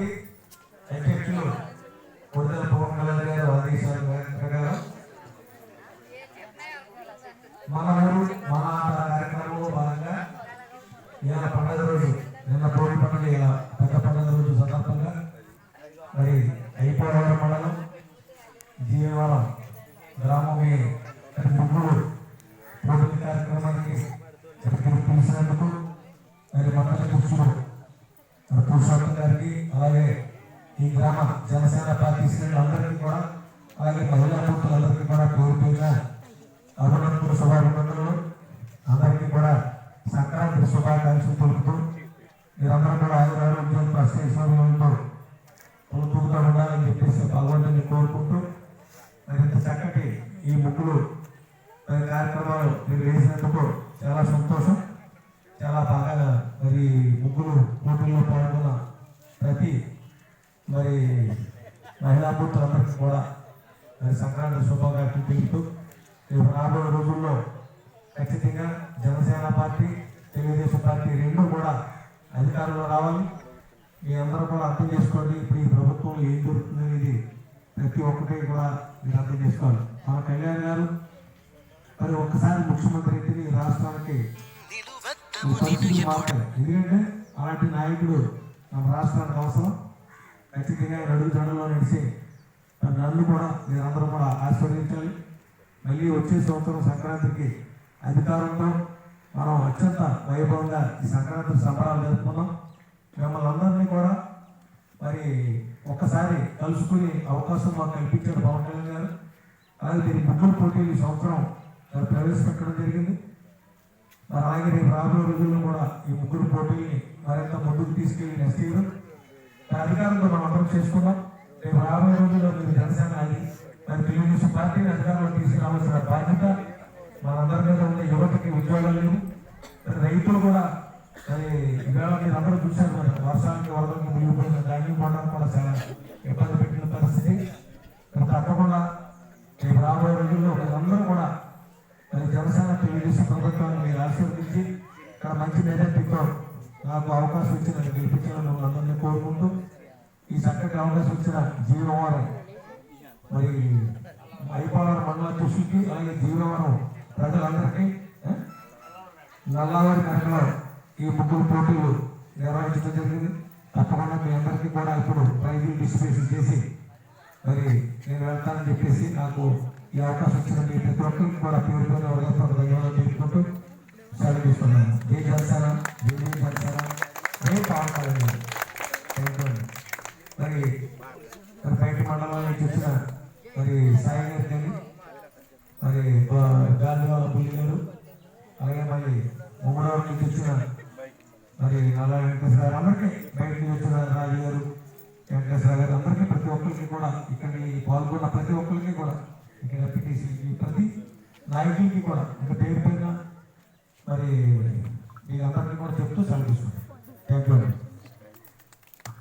Party అధ్యక్షులు కొడుదల పవన్ కళ్యాణ్ గారు ఆదేశాల ప్రకారం మన ఊరు మన ఆట కార్యక్రమంలో భాగంగా ఇవాళ పండుగ రోజు నిన్న పోటీ పండుగ ఇలా పెద్ద పండుగ రోజు సందర్భంగా మరి అయిపోవడం మండలం జీవవరం గ్రామమే ముగ్గురు పోటీ కార్యక్రమానికి ఇక్కడికి పిలిచినందుకు మరి మండల పురుషులు మరి పురుషోత్తం గారికి అలాగే ఈ గ్రామ జనసేన పార్టీ శ్రేణులందరికీ కూడా అలాగే మహిళా పూర్తులందరికీ కూడా కోరిపోయిన అభినందనలు శుభాభినందనలు. అందరికీ కూడా సంక్రాంతి శుభాకాంక్షలు తెలుపుతూ మీరందరూ కూడా ఆయుర ఆరోగ్యం ప్రశ్నేశ్వరంతో పొందుతూ ఉండాలని చెప్పేసి భగవంతుని కోరుకుంటూ మరింత చక్కటి ఈ ముగ్గులు మరి కార్యక్రమాలు మీరు వేసినందుకు చాలా సంతోషం. చాలా బాగా మరి ముగ్గులు పోటీల్లో పాల్గొన్న ప్రతి మరి మహిళా పూర్తులందరికీ కూడా మరి సంక్రాంతి శుభాకాంక్షలు తెలుపుతూ రేపు రాబోయే రోజుల్లో ఖచ్చితంగా జనసేన పార్టీ తెలుగుదేశం పార్టీ రెండు కూడా అధికారంలో రావాలి. మీ అందరూ కూడా అర్థం చేసుకోండి ఇప్పుడు ఈ ప్రభుత్వంలో ఏం జరుగుతుంది అనేది ప్రతి ఒక్కటి కూడా మీరు అర్థం చేసుకోవాలి. మన కళ్యాణ్ గారు మరి ఒక్కసారి ముఖ్యమంత్రి అయితే ఈ రాష్ట్రానికి. ఎందుకంటే అలాంటి నాయకుడు మన రాష్ట్రానికి అవసరం. ఖచ్చితంగా నడుగు అడుగు నడిచి నన్ను కూడా మీరందరూ కూడా ఆశీర్వదించాలి. మళ్ళీ వచ్చే సంవత్సరం సంక్రాంతికి అధికారంతో మనం అత్యంత వైభవంగా ఈ సంక్రాంతి సంబరాలు జరుపుకున్నాం మిమ్మల్ని అందరినీ కూడా మరి ఒక్కసారి కలుసుకునే అవకాశం మాకు కల్పించారు పవన్ కళ్యాణ్ గారు. అలాగే దీని ముగ్గురు పోటీలు ఈ సంవత్సరం ప్రవేశపెట్టడం జరిగింది. మరి అలాగే రేపు రాబోయే రోజుల్లో కూడా ఈ ముగ్గురు పోటీల్ని మరింత ముందుకు తీసుకెళ్ళి నెక్స్ట్ ఇయర్ అధికారంలో మనం అర్థం చేసుకున్నాం రేపు రాబోయే రోజుల్లో మీరు జనసేన అది మరి తెలుగుదేశం పార్టీని అధికారంలో తీసుకురావాల్సిన బాధ్యత మనందరి మీద ఉన్న యువతకి ఉద్యోగాలు లేవు రైతులు కూడా మరి ఇవాళ మీరు అందరూ చూశారు మరి వర్షానికి వరదలకు మునిగిపోయిన ధాన్యం పంటలు కూడా చాలా ఇబ్బంది పెట్టిన పరిస్థితి. మరి తప్పకుండా రేపు రాబోయే రోజుల్లో మీరందరూ కూడా మరి జనసేన తెలుగుదేశం ప్రభుత్వాన్ని మీరు ఆశీర్వదించి ఇక్కడ మంచి మెజార్టీతో నాకు అవకాశం ఇచ్చిన గెలిపించిన అందరినీ కోరుకుంటూ ఈ చక్కటి అవకాశం ఇచ్చిన జీవవారం మరి అయిపోవడం మండల అధ్యక్షుడికి అలాగే జీవవరం ప్రజలందరికీ నల్లవారి కనుకలో ఈ ముగ్గురు పోటీలు నిర్వహించడం జరిగింది. తప్పకుండా మీ అందరికీ కూడా ఇప్పుడు ప్రైజులు డిస్ట్రిబ్యూషన్ చేసి మరి నేను వెళ్తానని చెప్పేసి నాకు ఈ అవకాశం ఇచ్చిన మీ ప్రతి ఒక్కరికి కూడా పేరు పేరు ధన్యవాదాలు తెలుపుకుంటూ సెలవు తీసుకున్నాను జై థ్యాంక్ యూ మరి పేట బయట చూసిన మరి సాయి గారు కానీ మరి గాలిగా పుల్లి గారు అలాగే మరి ముమ్మడవారి నుంచి వచ్చిన మరి నల్ల వెంకటేశ్వర గారు అందరికీ బయట నుంచి వచ్చిన రాజు గారు వెంకటేశ్వర గారు అందరికీ ప్రతి ఒక్కరికి కూడా ఇక్కడ పాల్గొన్న ప్రతి ఒక్కరికి కూడా ఇక్కడ పిటిసి ప్రతి నాయకులకి కూడా ఇంకా పేరు పైన మరి మీ అందరికీ కూడా చెప్తూ సెలవు